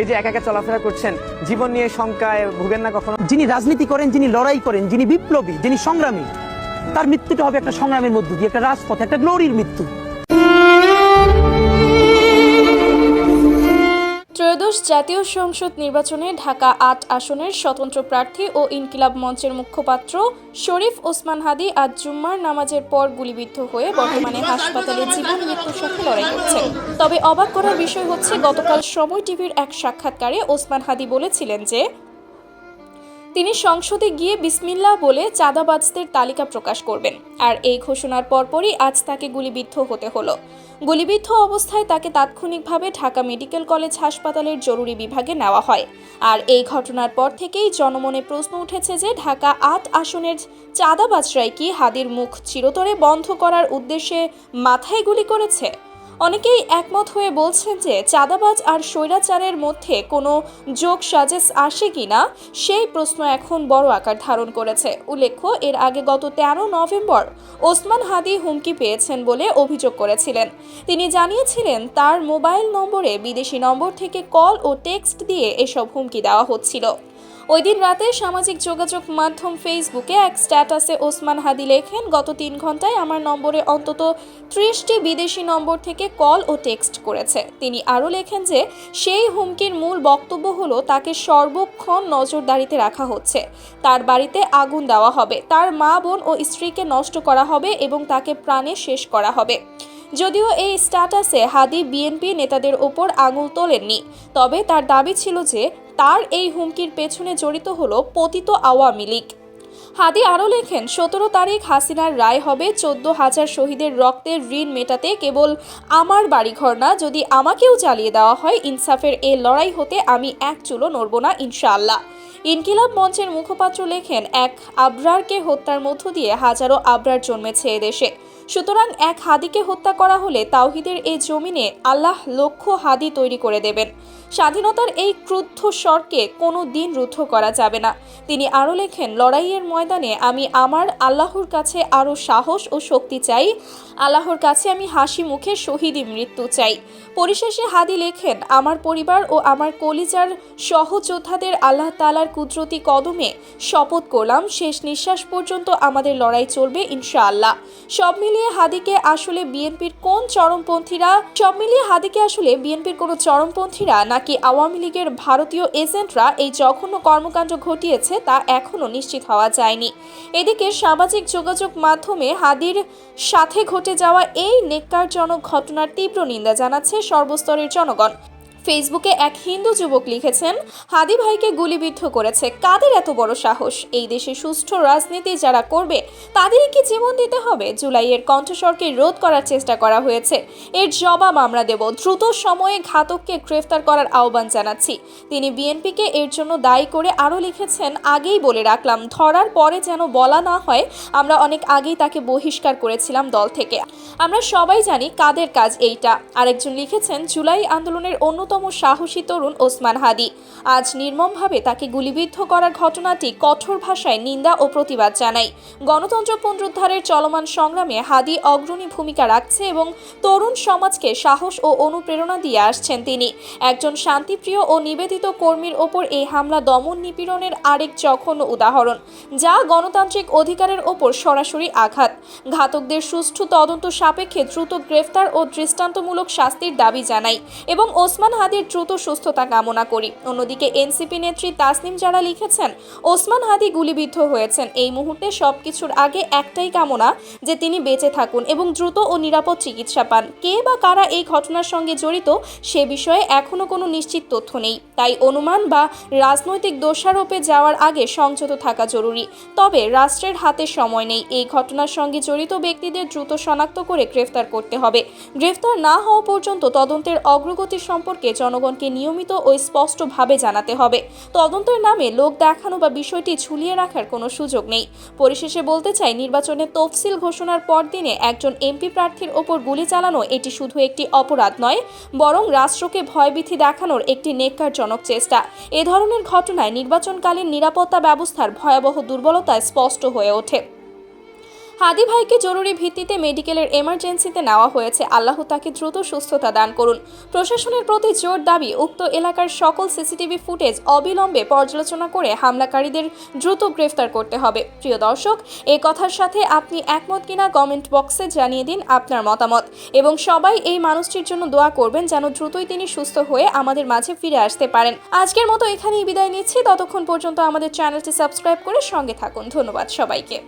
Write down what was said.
এই যে একা একা চলাফেরা করছেন, জীবন নিয়ে শঙ্কায় ভুগেন না কখনো? যিনি রাজনীতি করেন, যিনি লড়াই করেন, যিনি বিপ্লবী, যিনি সংগ্রামী, তার মৃত্যুটা হবে একটা সংগ্রামের মধ্য দিয়ে, একটা রাজপথ, একটা গ্লোরির মৃত্যু। ত্রয়োদশ জাতীয় সংসদ নির্বাচনে ঢাকা আট আসনের স্বতন্ত্র প্রার্থী ও ইনকিলাব মঞ্চের মুখপাত্র শরীফ ওসমান হাদি আজ জুম্মার নামাজের পর গুলিবিদ্ধ হয়ে বর্তমানে হাসপাতালে জীবন মৃত্যুর সাথে লড়াই করছেন। তবে অবাক করার বিষয় হচ্ছে গতকাল সময় টিভির এক সাক্ষাৎকারে ওসমান হাদি বলেছিলেন যে তিনি সংসদে গিয়ে বিসমিল্লা বলে চাঁদাবাজদের তালিকা প্রকাশ করবেন। আর এই ঘোষণার পরপরই আজ তাকে গুলিবিদ্ধ হতে হলো। গুলিবিদ্ধ অবস্থায় তাকে তাৎক্ষণিকভাবে ঢাকা মেডিকেল কলেজ হাসপাতালের জরুরি বিভাগে নেওয়া হয়। আর এই ঘটনার পর থেকেই জনমনে প্রশ্ন উঠেছে যে ঢাকা আট আসনের চাঁদাবাজরাই কি হাদির মুখ চিরতরে বন্ধ করার উদ্দেশ্যে মাথায় গুলি করেছে? অনেকেই একমত হয়ে বলছেন যে চাঁদাবাজ আর স্বৈরাচারের মধ্যে কোনো যোগ সাজেস আসে কিনা সেই প্রশ্ন এখন বড় আকার ধারণ করেছে। উল্লেখ্য, এর আগে গত তেরো নভেম্বর ওসমান হাদি হুমকি পেয়েছেন বলে অভিযোগ করেছিলেন। তিনি জানিয়েছিলেন, তার মোবাইল নম্বরে বিদেশি নম্বর থেকে কল ও টেক্সট দিয়ে এসব হুমকি দেওয়া হচ্ছিল। ওই দিন রাতে সামাজিক যোগাযোগ মাধ্যম ফেসবুকে এক স্ট্যাটাসে ওসমান হাদি লেখেন, গত তিন ঘন্টায় আমার নম্বরে অন্তত ত্রিশটি বিদেশি নম্বর থেকে কল ও টেক্সট করেছে। তিনি আরও লেখেন যে, সেই হুমকির মূল বক্তব্য হলো তাকে সর্বক্ষণ নজরদারিতে রাখা হচ্ছে। তার বাড়িতে আগুন দেওয়া হবে, তার মা বোন ও স্ত্রীকে নষ্ট করা হবে এবং তাকে প্রাণে শেষ করা হবে। যদিও এই স্ট্যাটাসে হাদি বিএনপি নেতাদের ওপর আঙুল তোলেননি, তবে তার দাবি ছিল যে তার এই হুমকির পেছনে জড়িত হল পতিত আওয়ামী লীগ। হাদি আরও লেখেন, সতেরো তারিখ হাসিনার রায় হবে, চোদ্দ হাজার শহীদের রক্তের ঋণ মেটাতে কেবল আমার বাড়িঘর না, যদি আমাকেও চালিয়ে দেওয়া হয়, ইনসাফের এ লড়াই হতে আমি এক চুলো নড়ব না, ইনশাআল্লাহ। ইনকিলাব মঞ্চের মুখপাত্র লেখেন, এক আবরারকে হত্যার মধ্য দিয়ে হাজারো আবরার জন্মেছে এদেশে সুতরাং এক হাদিকে হত্যা করা হলে তাওহিদের এই জমিনে আল্লাহ লক্ষ হাদি তৈরি করে দেবেন। স্বাধীনতার এই ক্রুদ্ধ স্বরকে কোনো দিন রুদ্ধ করা যাবে না। তিনি আরও লেখেন, লড়াইয়ের ময়দানে আমি আমার আল্লাহর কাছে আরও সাহস ও শক্তি চাই। আল্লাহর কাছে আমি হাসি মুখে শহীদি মৃত্যু চাই। পরিশেষে হাদি লেখেন, আমার পরিবার ও আমার কলিজার সহযোদ্ধাদের আল্লাহ তালার কুদরতি কদমে শপথ করলাম। শেষ নিঃশ্বাস পর্যন্ত আমাদের লড়াই চলবে ইনশাআল্লাহ। সব মিলিয়ে হাদিকে আসলে বিএনপির কোন চরমপন্থীরা? সব মিলিয়ে হাদিকে আসলে বিএনপির কোনো চরমপন্থীরা নাকি আওয়ামী লীগের ভারতীয় এজেন্টরা এই জঘন্য কর্মকাণ্ড ঘটিয়েছে তা এখনও নিশ্চিত হওয়া যায়নি। এদিকে সামাজিক যোগাযোগ মাধ্যমে হাদির সাথে ঘটে যাওয়া এই নেককারজনক ঘটনার তীব্র নিন্দা জানাচ্ছে সর্বস্তরের জনগণ। ফেসবুকে এক হিন্দু যুবক লিখেছেন, হাদি ভাইকে গুলিবিদ্ধ করেছে। কাদের এত বড় সাহস? এই দেশে সুষ্ঠু রাজনীতি যারা করবে, তাদেরই কি জীবন দিতে হবে? জুলাইয়ের কণ্ঠস্বরকে রোধ করার চেষ্টা করা হয়েছে। এর জবাব আমরা দেব। দ্রুত সময়ে ঘাতককে গ্রেফতার করার আহ্বান জানাচ্ছি। তিনি বিএনপিকে এর জন্য দায়ী করে আরও লিখেছেন, আগেই বলে রাখলাম, ধরার পরে যেন বলা না হয়, আমরা অনেক আগেই তাকে বহিষ্কার করেছিলাম দল থেকে। আমরা সবাই জানি কাদের কাজ এইটা। আরেকজন লিখেছেন, জুলাই আন্দোলনের অন্যতম সাহসী তরুণ ওসমান হাদি। আজ নির্মমভাবে তাকে গুলিবিদ্ধ করার ঘটনাটি কঠোর ভাষায় নিন্দা ও প্রতিবাদ জানাই গণতন্ত্র পুনরুদ্ধারের চলমান সংগ্রামে হাদি অগ্রণী ভূমিকা রাখছে এবং তরুণ সমাজকে সাহস ও অনুপ্রেরণা দিয়ে আসছেন তিনি। একজন শান্তিপ্রিয় ও নিবেদিত কর্মীর ওপর এই হামলা দমন নিপীড়নের আরেক জঘন্য উদাহরণ, যা গণতান্ত্রিক অধিকারের ওপর সরাসরি আঘাত। ঘাতকদের সুষ্ঠু তদন্ত সাপেক্ষে দ্রুত গ্রেফতার ও দৃষ্টান্তমূলক শাস্তির দাবি জানাই এবং ওসমান হাদির দ্রুত সুস্থতা কামনা করি। অন্যদিকে এনসিপি নেত্রী তাসনিম যারা লিখেছেন, ওসমান হাদি গুলিবিদ্ধ হয়েছেন। এই মুহূর্তে সবকিছুর আগে একটাই কামনা, যে তিনি বেঁচে থাকুন এবং দ্রুত ও নিরাপদ চিকিৎসা পান। কে বা কারা এই ঘটনার সঙ্গে জড়িত, সে বিষয়ে এখনও কোনো নিশ্চিত তথ্য নেই। তাই অনুমান বা রাজনৈতিক দোষারোপে যাওয়ার আগে সংযত থাকা জরুরি। তবে রাষ্ট্রের হাতে সময় নেই। এই ঘটনার সঙ্গে জড়িত ব্যক্তিদের দ্রুত শনাক্ত করে গ্রেফতার করতে হবে। গ্রেফতার না হওয়া পর্যন্ত তদন্তের অগ্রগতি সম্পর্কে জনগণকে নিয়মিত ও স্পষ্টভাবে জানাতে হবে। তদন্তের নামে লোক দেখানো বা বিষয়টি ঝুলিয়ে রাখার কোনো সুযোগ নেই। পরিশেষে বলতে চাই, নির্বাচনে তফসিল ঘোষণার পরদিনে একজন এমপি প্রার্থীর ওপর গুলি চালানো এটি শুধু একটি অপরাধ নয়, বরং রাষ্ট্রকে ভয়ভীতি দেখানোর একটি নেককারজনক চেষ্টা। এ ধরনের ঘটনায় নির্বাচনকালীন নিরাপত্তা ব্যবস্থার ভয়াবহ দুর্বলতা স্পষ্ট হয়ে ওঠে। হাদি ভাইকে জরুরি ভিত্তিতে মেডিকেলের এমার্জেন্সিতে নেওয়া হয়েছে। আল্লাহ তাকে দ্রুত সুস্থতা দান করুন। প্রশাসনের প্রতি জোর দাবি, উক্ত এলাকার সকল সিসিটিভি ফুটেজ অবিলম্বে পর্যালোচনা করে হামলাকারীদের দ্রুত গ্রেফতার করতে হবে। প্রিয় দর্শক এই কথার সাথে আপনি একমত কিনা কমেন্ট বক্সে জানিয়ে দিন আপনার মতামত। এবং সবাই এই মানুষটির জন্য দোয়া করবেন যেন দ্রুতই তিনি সুস্থ হয়ে আমাদের মাঝে ফিরে আসতে পারেন। আজকের মতো এখানেই বিদায় নিচ্ছি। ততক্ষণ পর্যন্ত আমাদের চ্যানেলটি সাবস্ক্রাইব করে সঙ্গে থাকুন। ধন্যবাদ সবাইকে।